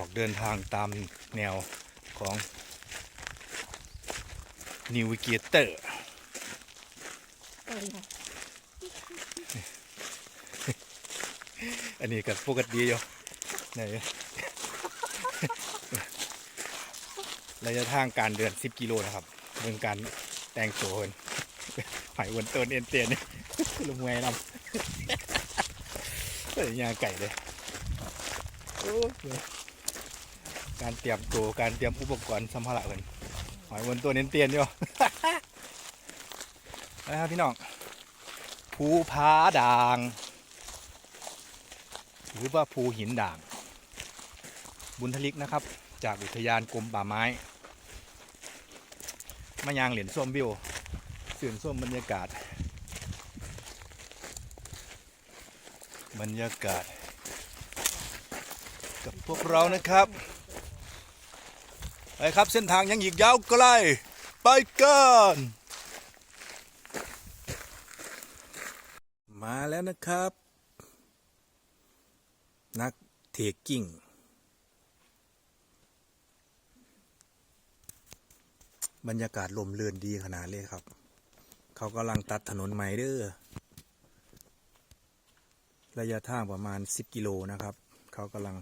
อกเดินทางตามแนวของนิวเกียเตอร์เออค่ะอันนี้ก็ปกติอยู่ไหนระยะทางการเดิน 10 กิโลนะครับเรื่องการแต่งตัวเพิ่นหอยวนต้นเอ็นเตียนนี่ลุงแม่นำเฮ้ยยางไก่เลยโอ้ย การเตรียมตัวการเตรียมอุปกรณ์สัมภาระเพิ่นหอยวนต้นเอ็นเตียนอยู่นะครับพี่น้องภูผาด่าง หรือว่าภูหินด่าง บุญทลิกนะครับ จากอุทยานกรมป่าไม้มายางเหรียญส้มวิวสื่นส้มบรรยากาศ บรรยากาศ กับพวกเรานะครับ ไปครับเส้นทางยังอีกยาวไกล ไปกันมาแล้วนะครับ นักเทคกิ้งบรรยากาศลมเรือนดีขนาดเลยครับ เขากำลังตัดถนนใหม่เด้อระยะทางประมาณ 10 กิโลนะครับ เขากำลัง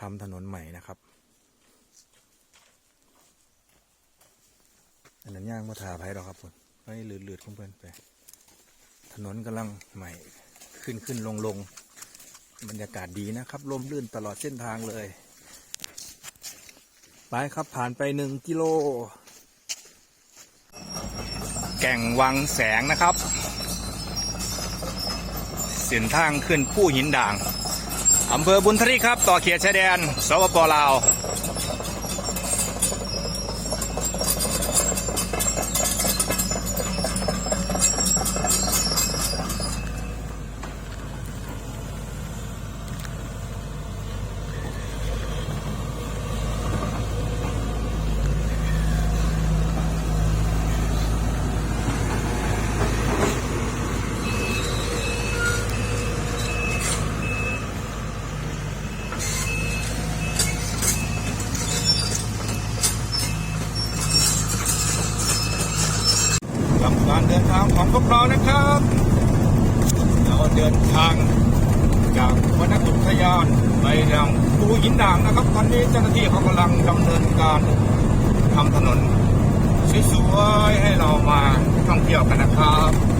ทำถนนใหม่นะครับ อันนั้นย่างมาถาไผ่หรอกครับผมไปเลือดๆของเพื่อนไป ถนนกำลังใหม่ขึ้นขึ้นลงลงบรรยากาศดีนะครับลมลื่นตลอดเส้นทางเลย ไปครับผ่านไปหนึ่งกิโล แก่งวังแสงนะครับ เส้นทางขึ้นผู้หินด่างอำเภอบุญทรีครับ ต่อเขตชายแดน สปปลาว กับการเดินทางของพวกเรานะครับ เราเดินทางจากวนอุทยานไปยังภูหินด่างนะครับ ตอนนี้เจ้าหน้าที่เขากำลังดำเนินการทำถนนสวยๆให้เรามาท่องเที่ยวกันนะครับ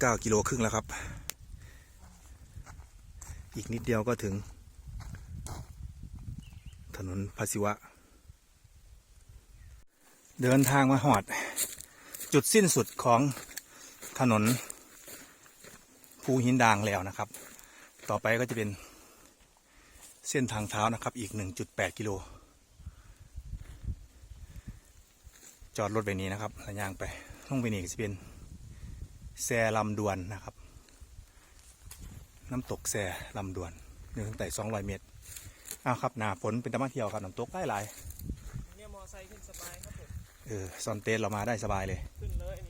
เก้ากิโลครึ่งแล้วครับ อีกนิดเดียวก็ถึง ถนนพาสิวะ เดินทางมาหอด จุดสิ้นสุดของถนนภูหินดางแล้วนะครับ ต่อไปก็จะเป็นเส้นทางเท้านะครับ อีก 1.8 กิโล จอดรถไปนี้นะครับแล้วย่างไปลงไปนี่ก็จะเป็น แซลำดวนนะครับ น้ำตกแซลำดวนเดินตั้งแต่200เมตรอ้าวครับหนาฝนเป็นตะมาเที่ยวครับน้ำตกได้หลายเนี่ยมอไซค์ขึ้นสบายครับผมเออซอนเตสเรามาได้สบายเลยขึ้นเลยนี่ครับขึ้นไปเลย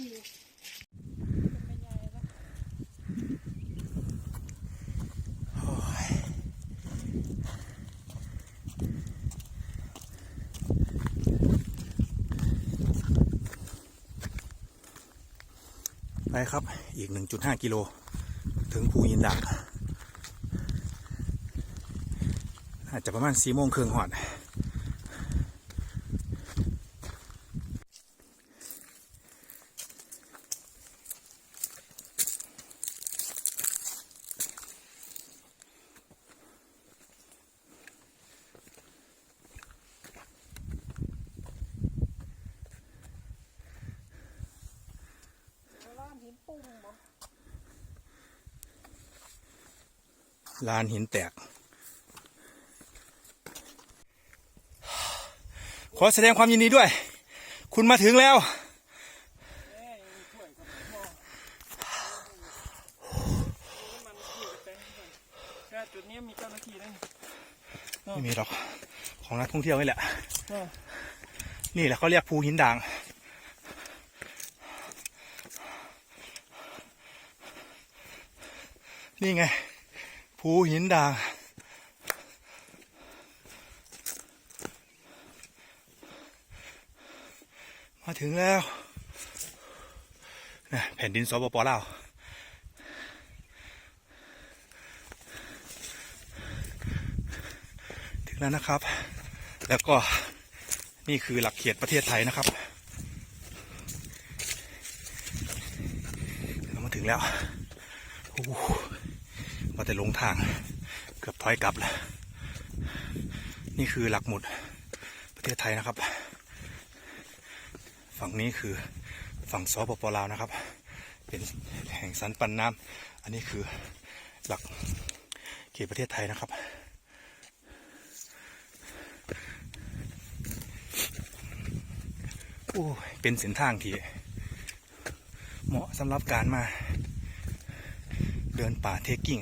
ไม่ใหญ่แล้วไปครับ อีก 1.5 กิโล ถึงภูยินดาดอาจจะประมาณ4โมงครึ่งหอด แล้วร้านหิน ปุ้งบ่ลานหินแตก ขอแสดงความยินดีด้วย คุณมาถึงแล้วเอ้ยถ้วยกับหม้อนี่มันที่กระแตงก่อนแค่จุดนี้มีเจ้าหน้าที่ด้วยไม่มีหรอก ของนักท่องเที่ยวนี่แหละเออนี่แหละเขาเรียกภูหินด่าง นี่ไง ภูหินด่าง มาถึงแล้วนะแผ่นดินสปปลาวถึงแล้วนะครับ แล้วก็นี่คือหลักเขตประเทศไทยนะครับ เรามาถึงแล้วโอ้ โหมาแต่ลงทาง เกือบถอยกลับแล้วนี่คือหลักหมุดประเทศไทยนะครับ ฝั่งนี้คือฝั่งสปปลาวนะครับ เป็นแห่งสันปันน้ำอันนี้คือหลักเขตประเทศไทยนะครับโอ้เป็นเส้นทางที่เหมาะสำหรับการมา เดินป่าเทคกิ้ง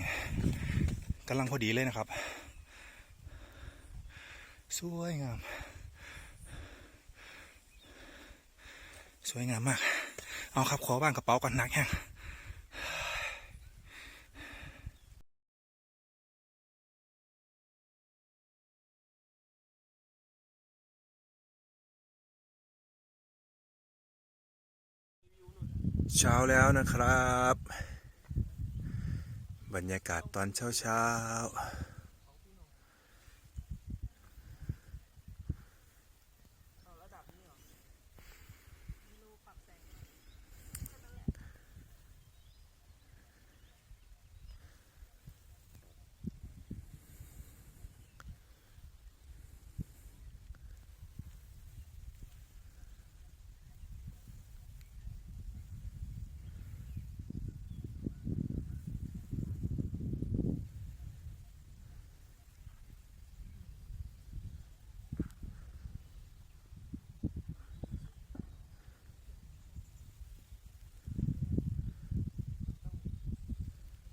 กำลังพอดีเลยนะครับ สวยงาม สวยงามมาก เอาครับ ขอบ้างกระเป๋าก่อนหนักแห้งเช้าแล้วนะครับ บรรยากาศตอนเช้าเช้าระดับนี้เหรอ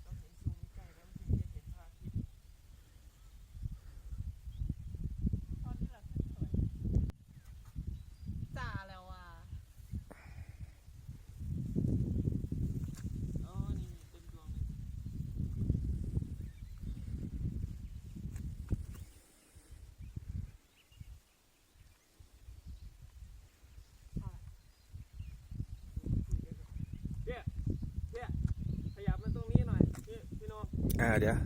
ต้องเห็นซูมใกล้แล้วมันถึงจะเห็นพระอาทิตย์ตอนที่เราขึ้นสวยจ่าแล้วอะอ๋อ นี่เต็มดวงเลย เนี่ยเนี่ยขยับมาตรงนี้หน่อยพี่พี่โน อ่า เดี๋ยว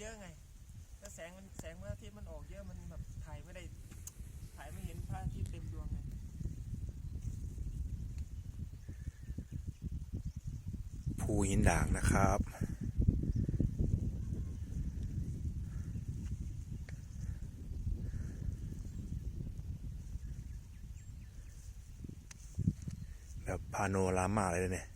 เยอะไง แล้วแสงมันแสงพระอาทิตย์มันออกเยอะมันแบบถ่ายไม่ได้ถ่ายไม่เห็นพระอาทิตย์เต็มดวงไงภูหินด่างนะครับแบบพาโนรามาเลยเนี่ย